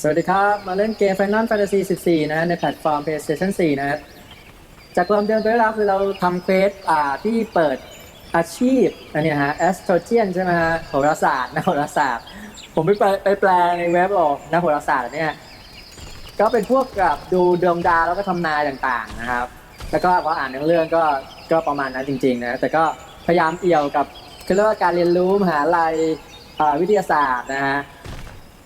สวัสดีครับ มาเล่นเกม Final Fantasy 14นะในแพลตฟอร์ม PlayStation 4 นะครับจากความเดิมไปแล้วคือเราทำเควสอ่าที่เปิดอาชีพอันเนี้ยฮะ Astrogen ใช่ไหมฮะโหราศาสตร์นักโหราศาสตร์ ผมไปแปไปแปลในเว็บบอกนักโหราศาสตร์เนี่ยก็เป็นพวกกับดูดวงดาวแล้วก็ทำนายต่างๆนะครับ แล้วก็พออ่านเรื่องก็ก็ประมาณนั้นจริงๆนะแต่ก็พยายามเอี่ยวกับคือเรียกว่าการเรียนรู้มหาลัยวิทยาศาสตร์นะฮะ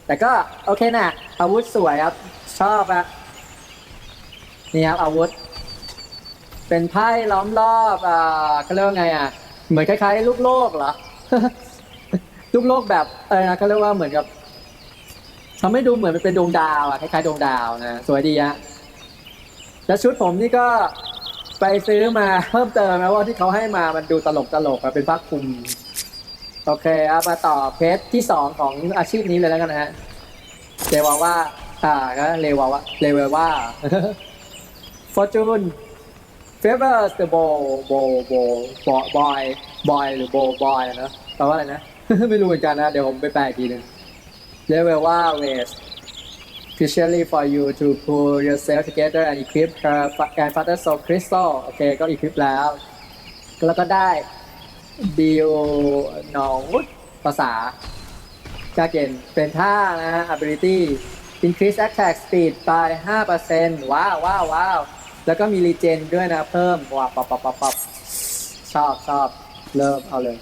แต่ก็โอเคนะอาวุธสวยครับ ชอบอะนี่ครับอาวุธ เป็นไพ่ล้อมรอบอ่าเขาเรียกว่าไงอะ เหมือนคล้ายๆ ลูกโลกเหรอลูกโลกแบบเออนะเขาเรียกว่าเหมือนกับทำให้ดูเหมือนมันเป็นดวงดาวอะคล้ายๆดวงดาวนะสวยดีฮะแล้วชุดผมนี่ก็ไปซื้อมาเพิ่มเติมนะว่าที่เขาให้มามันดูตลกตลกอะเป็นผ้าคลุม โอเคเอามาต่อเพจที่สองของอาชีพนี้เลยแล้วกันนะฮะเรวาว่า อ่าก็เรวาว่าเรวาว่า Fortune favors the boy boy boy boy By หรือ boy boy นะแปลว่าอะไรนะ ไม่รู้เหมือนกันนะ เดี๋ยวผมไปแปลอีกทีหนึงเรวาว่า ways especially for you to pull yourself together and equip her and father soul crystal โอเคก็ equip แล้ว แล้วก็ได้ บิวหนองภาษาจากเกนเป็นท่านะฮะ ability increase attack speed by 5%ว้าวว้าวว้าวแล้วก็มีรีเจนด้วยนะเพิ่มว้าวปับปับปับปับชอบชอบเริ่มเอาเลย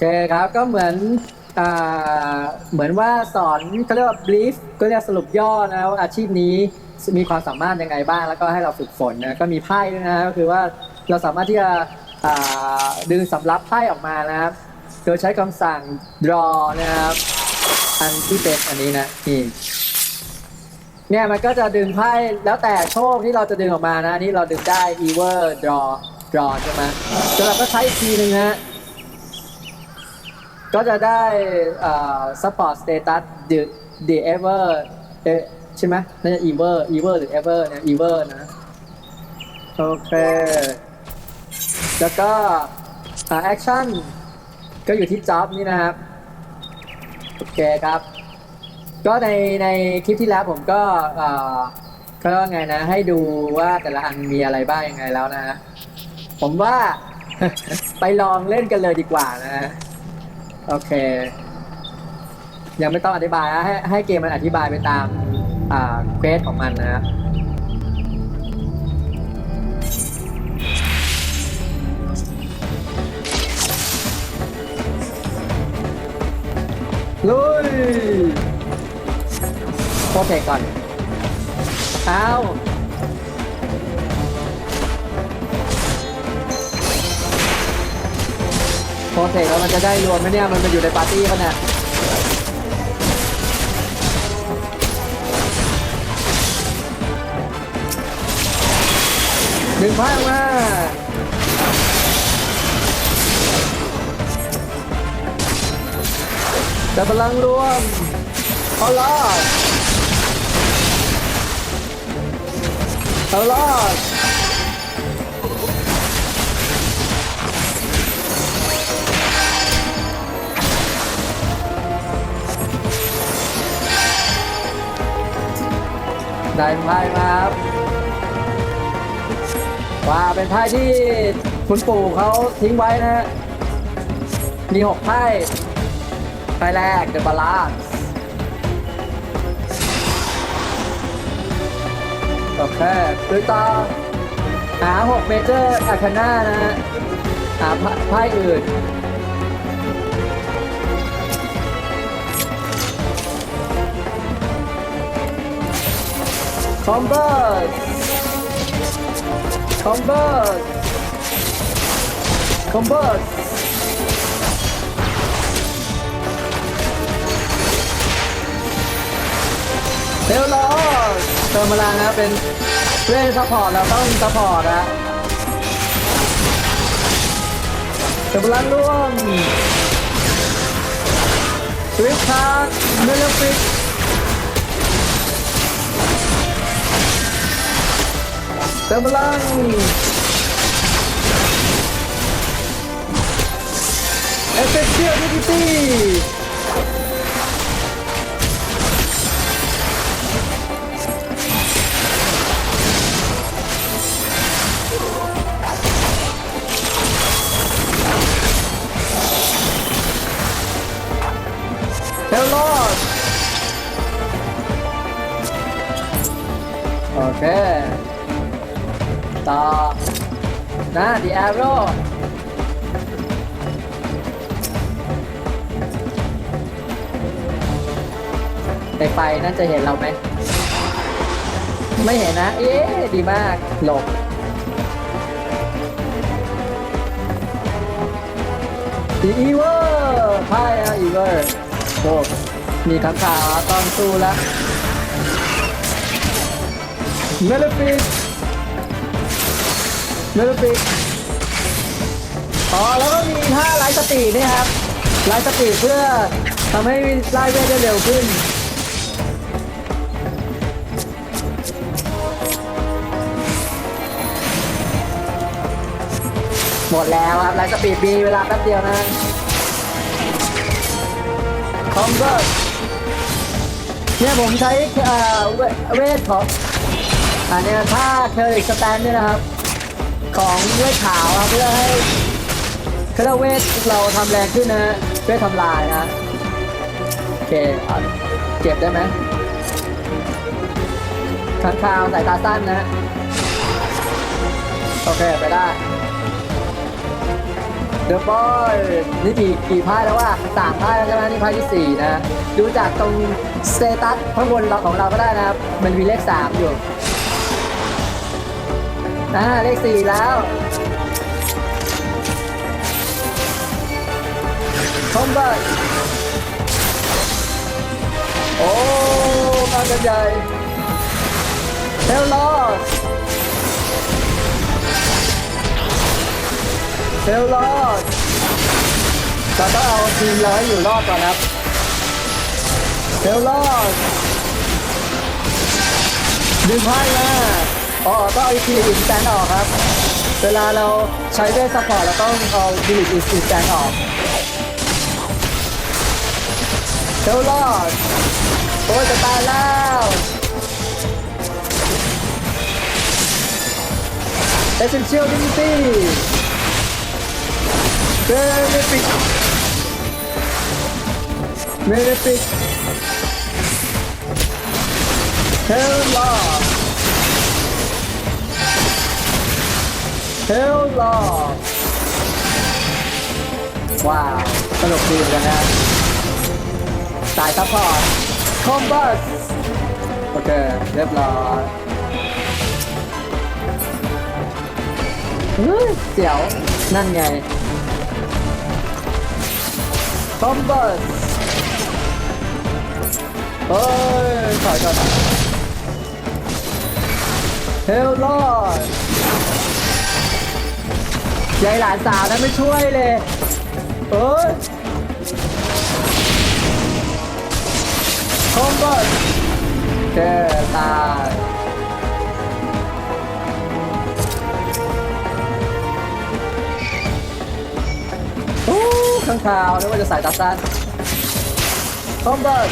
เคครับก็เหมือนอ่าเหมือนว่าสอนเขาเรียกว่า brief ก็เรียกสรุปย่อนะว่าอาชีพนี้มีความสามารถยังไงบ้าง แล้วก็ให้เราฝึกฝนนะก็มีไพ่ด้วยนะก็คือว่าเราสามารถที่จะอ่าดึงสำรับไพ่ออกมานะครับ โดยใช้คำสั่ง draw นะครับ อันที่เป็นอันนี้นะนี่เนี่ยมันก็จะดึงไพ่แล้วแต่โชคที่เราจะดึงออกมานะนี่เราดึงได้ ever draw draw ใช่ไหมสำหรับก็ใช้อีกทีหนึ่งฮะ ก็จะได้อ่า support status the the ever ใช่ไหมน่าจะ ever ever หรือ ever เนี่ย ever นะ โอเค แล้วก็อ่า action ก็อยู่ที่ job นี่นะครับ โอเคครับ ก็ในในคลิปที่แล้วผมก็อ่าก็ว่าไงนะ ให้ดูว่าแต่ละอันมีอะไรบ้างยังไงแล้วนะ ผมว่าไปลองเล่นกันเลยดีกว่านะ โอเค ยังไม่ต้องอธิบายนะให้ให้เกมมันอธิบายไปตาม อ่าเควสของมันนะลุยโอเคก่อนเอาโปรเทคแล้วมันจะได้รวมไหมเนี่ย มันมาอยู่ในปาร์ตี้ปะเนี่ยดึงผ้ามาแต่พลังรวมเอาลอดเอาลอด ได้ไพ่มาครับว่าเป็นไพ่ที่คุณปู่เขาทิ้งไว้นะฮะมีหกไพ่ไพ่แรกเดอะบาลานโอเคดูต่อหาหกเมเจอร์อาคาน่านะฮะหาไพ่อื่น อมเบอร์คอมเบอร์คอมเบอร์เทลลอสเติมพลังนะเป็นเล่นซัพพอร์ตเราต้องซัพพอร์ตนะเติมพลังร่วมสวิตช์คาร์จเมลฟิก เติมพลังเอฟเฟกต์เชียร์ดิจิตี้ The Arrow ในไฟนั่นจะเห็นเราไหม ไม่เห็นนะ เอ๊ดีมาก หลบ The Ever ไพ่อะ Ever โอ้มีคำถามต้องสู้แล้ว Malefic เมลปิก อ๋อแล้วก็มีท่าไลฟ์สปีดนี่ครับไลฟ์สปีดเพื่อทำให้ไล่เวทได้เร็วขึ้นหมดแล้วครับไลฟ์สปีดมีเวลาแป๊บเดียวนะคอมเบอร์เนี่ยผมใช้เอ่อเวทของอันเนี้ยถ้าเคอริกสแตนเนี่นะครับ ของเวทขาวครับเพื่อให้ คาราเวทเราทำแรงขึ้นนะฮะเวททำลายนะโอเคเอาเก็บได้ไหมข้างคาวสายตาสั้นนะโอเคไปได้เดอะบอยนี่กี่กี่ไพ่แล้วว่าสามไพ่แล้วใช่ไหมนี่ไพ่ที่สี่นะดูจากตรงสเตตัสข้างบนเราของเราก็ได้นะครับมันมีเลขสามอยู่อ่าเลขสี่แล้ว คอมบัตโอ้มากันใหญ่เทลลอสเทลลอสเราต้องเอาทีมเราให้อยู่รอดก่อนครับเทลลอสดึงไพ่มาอ๋อต้องเอาทีมอินสแตนออกครับ เวลาเราใช้เวทซัพพอร์ตเราต้องเอาทีมอินสแตนออก เทลลอดโอ้ยจะตายแล้วเอเซนเชียลดิมิตี้เมเลปิกเมเลปิกเทลลอดเทลลอดว้าว สนุกดีเหมือนกันนะ สายซัพพอร์ตคอมบัสโอเค เรียบร้อยเฮ้ยเสียว นั่นไงคอมบัสเฮ้ยถอยก่อนเฮลลอดยายหลานสาวนั้นไม่ช่วยเลยเอ้ย อมบัสแกตายโอ้ข้างข่าวนึกว่าจะใส่ตาสั้นคอมบัส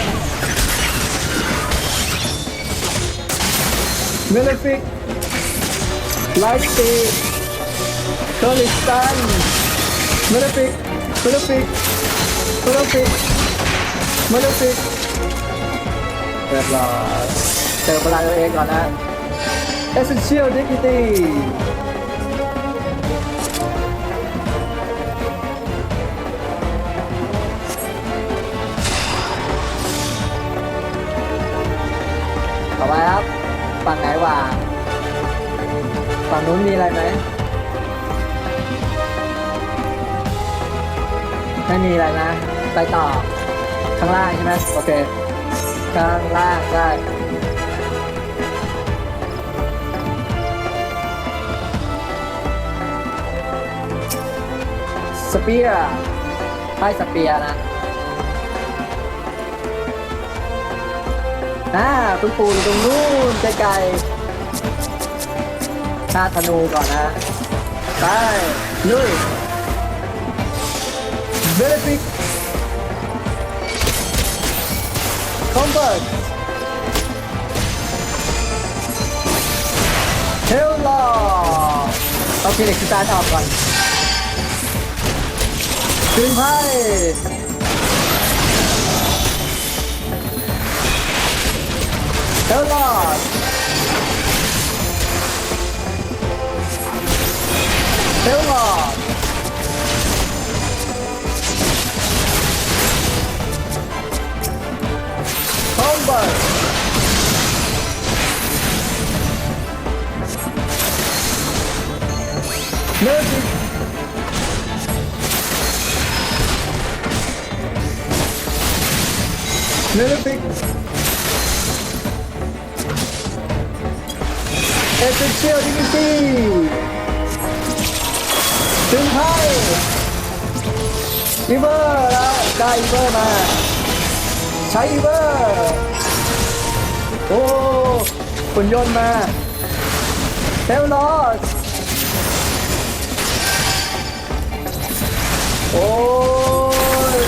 เมลฟิกไลท์ตีเคอร์ลิสตันเมลฟิกเมลฟิกเมลฟิกเมลฟิก เรียบร้อยเติมพลังตัวเองก่อนนะ Essential Dignity ต่อไปครับฝั่งไหนวางฝั่งนู้นมีอะไรไหมไม่มีอะไรนะ ไปต่อข้างล่างใช่ไหมโอเค ข้างล่างได้สเปียร์ให้สเปียร์นะอ่าคุณปู่อยู่ตรงนู้นไกลๆชาติธนูก่อนนะ ไปลุยเบลฟิก คอมเบิร์ตเฮลลอ ช้เวอร์โอ้หุ่นยนต์มาเฮลลอสโอ้ย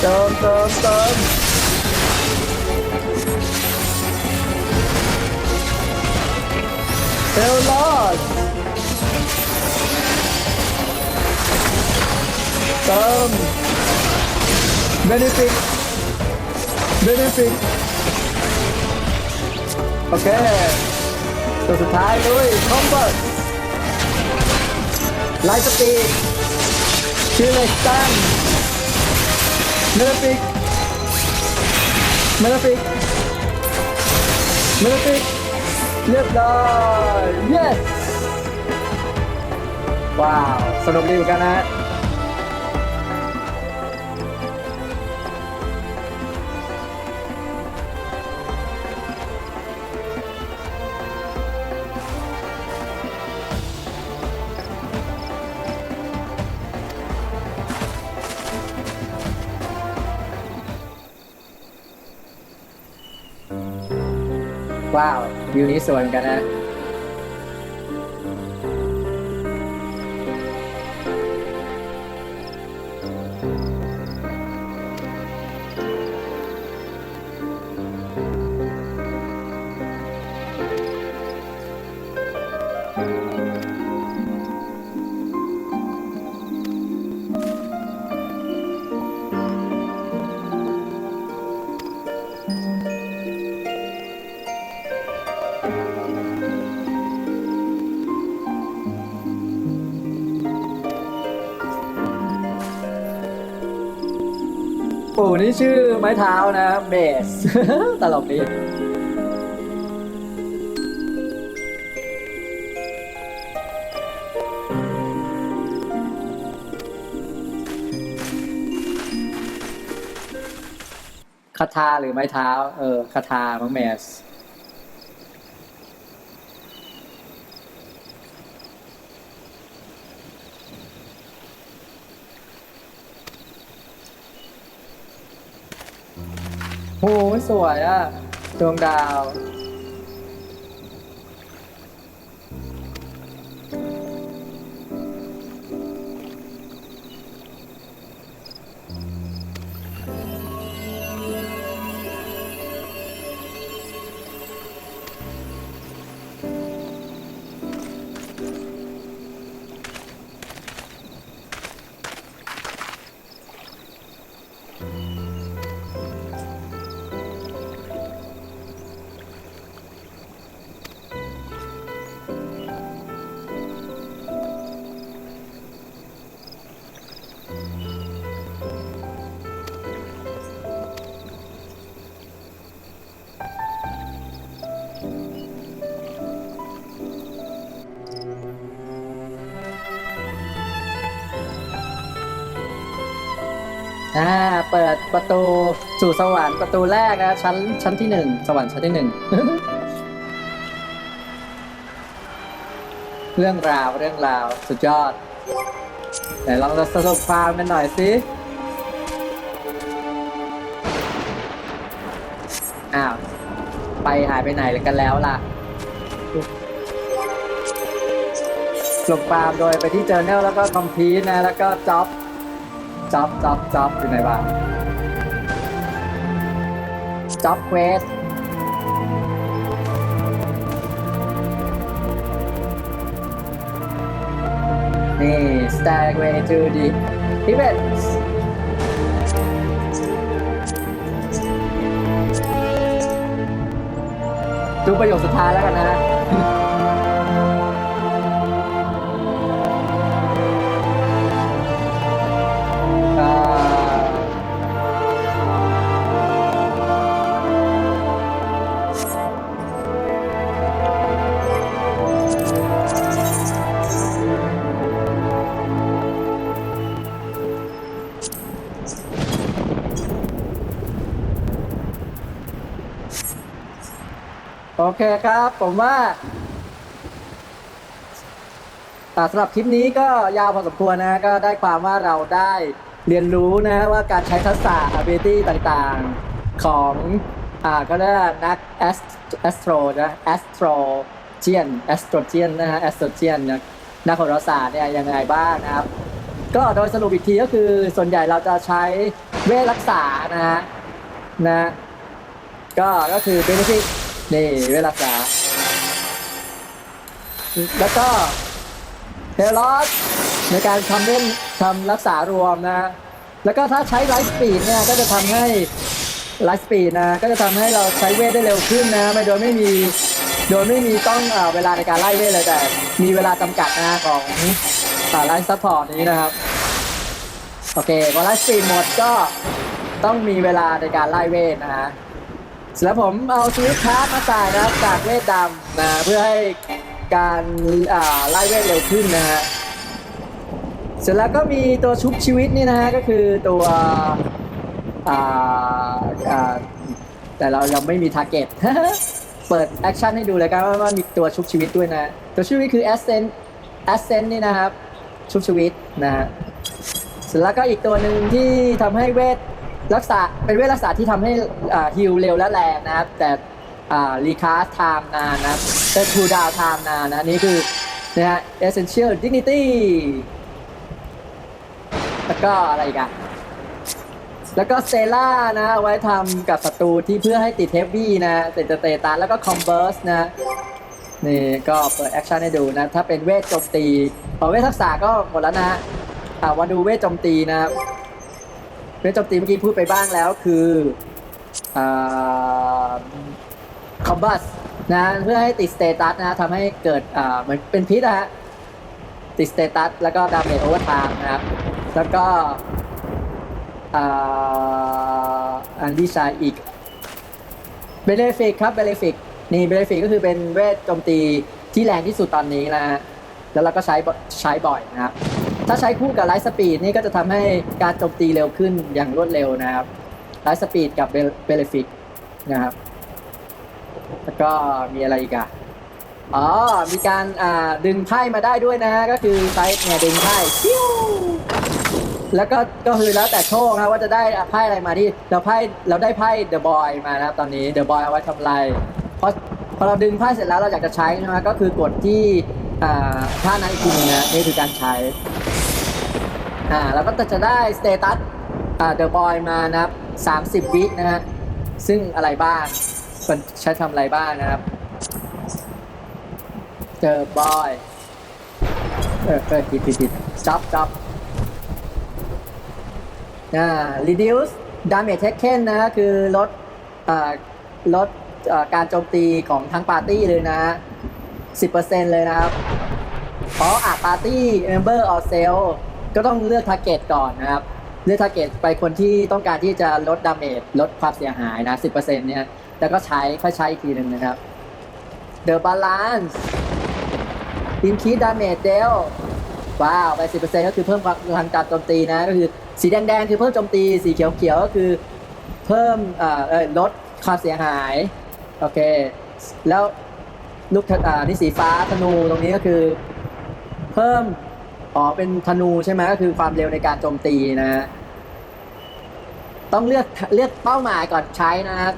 เติมเติมเติมเฮลลอส เติมเบนฟิกเบนฟิกโอเค ตัวสุดท้ายด้วยคอมเบิร์ตไลท์สปีดคิวเลสตันเมลฟิกเมลฟิกเมลฟิกเรียบร้อย yes ว้าว สนุกดีเหมือนกันนะ ว้าววิวนี้สวยเหมือนกันนะ ปู่นี่ชื่อไม้เท้านะเบส ตลกดีคาทาหรือไม้เท้า เออคาทามังแมส โหสวยอะดวงดาว อ่าเปิดประตูสู่สวรรค์ประตูแรกนะชั้นชั้นที่หนึ่งสวรรค์ชั้นที่หนึ่ง เรื่องราวเรื่องราวสุดยอดไหนลองจะสรุปความกันหน่อยสิอ้าวไปหายไปไหนกันแล้วล่ะสรุปความโดยไปที่ journal แล้วก็ complete นะ แล้วก็จ็อบ จ็อบจ็อบอยู่ไหนบ้างจ็อบเควสนี่ stairway to the events ดูประโยคสุดท้ายแล้วกันนะ โอเคครับ ผมว่าอ่สำหรับคลิปนี้ก็ยาวพอสมควรนะก็ได้ความว่าเราได้เรียนรู้นะว่าการใช้ทักษะ ability ต่างๆของอ่าก็เรียกว่านัก astro นะ astrogen astrogen นนะฮะ astrogen นะนักโหราศาสตร์เนี่ยยังไงบ้างนะครับ ก็โดยสรุปอีกทีก็คือส่วนใหญ่เราจะใช้เวทรักษานะฮะนะ ก็ก็คือ benefit นี่เวทรักษาแล้วก็เทลอสในการทำเล่นทำรักษารวมนะ แล้วก็ถ้าใช้ไลฟ์สปีดเนี่ยก็จะทำให้ไลฟ์สปีดนะ ก็จะทำให้เราใช้เวทได้เร็วขึ้นนะ ไม่โดยไม่มี โดยไม่มีต้องเอเวลาในการไล่เวทเลยแต่ มีเวลาจำกัดนะของไลฟ์ซัพพอร์ตนี้นะครับ โอเคพอไลฟ์สปีดหมดก็ต้องมีเวลาในการไล่เวทนะฮะ เสร็จแล้วผมเอาสวิตช์คาร์ดมาใส่นะครับจากเวทดำนะเพื่อให้การไล่เวทเร็วขึ้นนะฮะเสร็จแล้วก็มีตัวชุบชีวิตนี่นะฮะก็คือตัวแต่เรายังไม่มีทาร์เก็ตเปิดแอคชั่นให้ดูเลยกันว่าวามีตัวชุบชีวิตด้วยนะ ตัวชุบชีวิตคือ Ascent Ascent นี่นะครับ ชุบชีวิตนะฮะเสร็จแล้วก็อีกตัวหนึ่งที่ทำให้เวท รักษาเป็นเวทรักษาที่ทำให้ฮิลเร็วและแรงนะครับ แต่รีคาสไทม์นานนะครับเป็นคูดาวไทม์นานนะนี่คือนะฮะ essential dignity แล้วก็อะไรกอะแล้วก็เซล่านะไว้ทำกับศัตรูที่เพื่อให้ติดเทปบี้นะติดเตตัสแล้วก็คอมเบิร์สนะนี่ก็เปิดแอคชั่นให้ดูนะ ถ้าเป็นเวทโจมตีพอเวททักษะก็หมดแล้วนะอ่ามาดูเวทโจมตีนะ ครับเวทโจมตีเมื่อกี้พูดไปบ้างแล้วคือคอมบัสนะเพื่อให้ติดสเตตัสนะทำให้เกิดเหมือนเป็นพิษนะฮะติดสเตตัสแล้วก็ดาเมจโอเวอร์ไทม์นะครับ แล้วก็อันที่ใช้อีกเบลฟิกครับเบลฟิกนี่เบลฟิกก็คือเป็นเวทโจมตีที่แรงที่สุดตอนนี้นะฮะแล้วเราก็ใช้ใช้บ่อยนะครับ ถ้าใช้คู่กับไลท์สปีดนี่ก็จะทำให้การโจมตีเร็วขึ้นอย่างรวดเร็วนะครับไลท์สปีดกับเบลฟิกนะครับ แล้วก็มีอะไรอีกอะอ๋อ มีการอ่าดึงไพ่มาได้ด้วยนะ ก็คือใช้เนี่ยดึงไพ่ปิ้วแล้วก็ก็คือแล้วแต่โชคนะว่าจะได้ไพ่อะไรมาที่เราไพ่เราได้ไพ่เดอะบอยมานะครับตอนนี้เดอะบอยเอาไว้ทำอะไรพอพอเราดึงไพ่เสร็จแล้วเราอยากจะใช้ใช่ไหมก็คือกดที่อ่าท่านั้นอีกทีนึงนะนี่คือการใช้ อ่าแล้วก็จะได้สเตตัสอ่าเดอะบอยมานะครับ30วินะฮะซึ่งอะไรบ้างมันใช้ทำอะไรบ้างนะครับเจอบอยเออเออผิดผิดผิดจับจับอ่า reduce damage taken นะคือลดอ่าลดอ่าการโจมตีของทั้งปาร์ตี้เลยนะ 10%เลยนะครับ เพราะอาปาร์ตี้ member or cell ก็ต้องเลือกทาร์เก็ตก่อนนะครับ เลือกทาร์เก็ตไปคนที่ต้องการที่จะลดดาเมจลดความเสียหายนะ10%เนี่ยแล้วก็ใช้ค่อยใช้อีกทีหนึ่งนะครับ The Balance Increase Damage Deal ว้าวไป10%ก็คือเพิ่มความพลังการโจมตีนะก็คือสีแดงๆคือเพิ่มโจมตีสีเขียวๆก็คือเพิ่มเอ่อลดความเสียหายโอเค แล้วลูกธอ่านี่สีฟ้าธนูตรงนี้ก็คือ เพิ่ม อ๋อ เป็นธนูใช่ไหมก็คือความเร็วในการโจมตีนะฮะต้องเลือกเลือกเป้าหมายก่อนใช้นะฮะ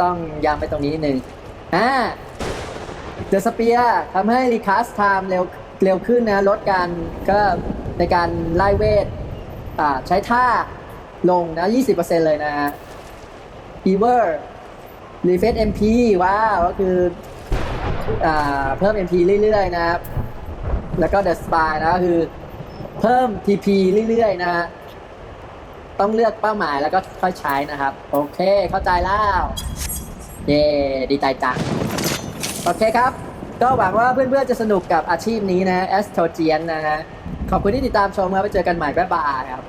ต้องย้ำไปตรงนี้นิดนึงอ่าเดอะสเปียทำให้รีคัสไทม์เร็วเร็วขึ้นนะลดการก็ในการไล่เวทอ่าใช้ท่าลงนะ 20%เลยนะฮะอีเวอร์รีเฟซ MP ว้าว ก็คืออ่าเพิ่ม MP เรื่อยๆนะครับ แล้วก็ The Spy นะคือ เพิ่ม TP เรื่อยๆนะฮะต้องเลือกเป้าหมายแล้วก็ค่อยใช้นะครับ โอเคเข้าใจแล้วเย่ดีใจจัง โอเคครับ ก็หวังว่าเพื่อนๆจะสนุกกับอาชีพนี้นะ a s t r o g e n นะฮะขอบคุณที่ติดตามชมครับไปเจอกันใหม่บ๊ายบายครับ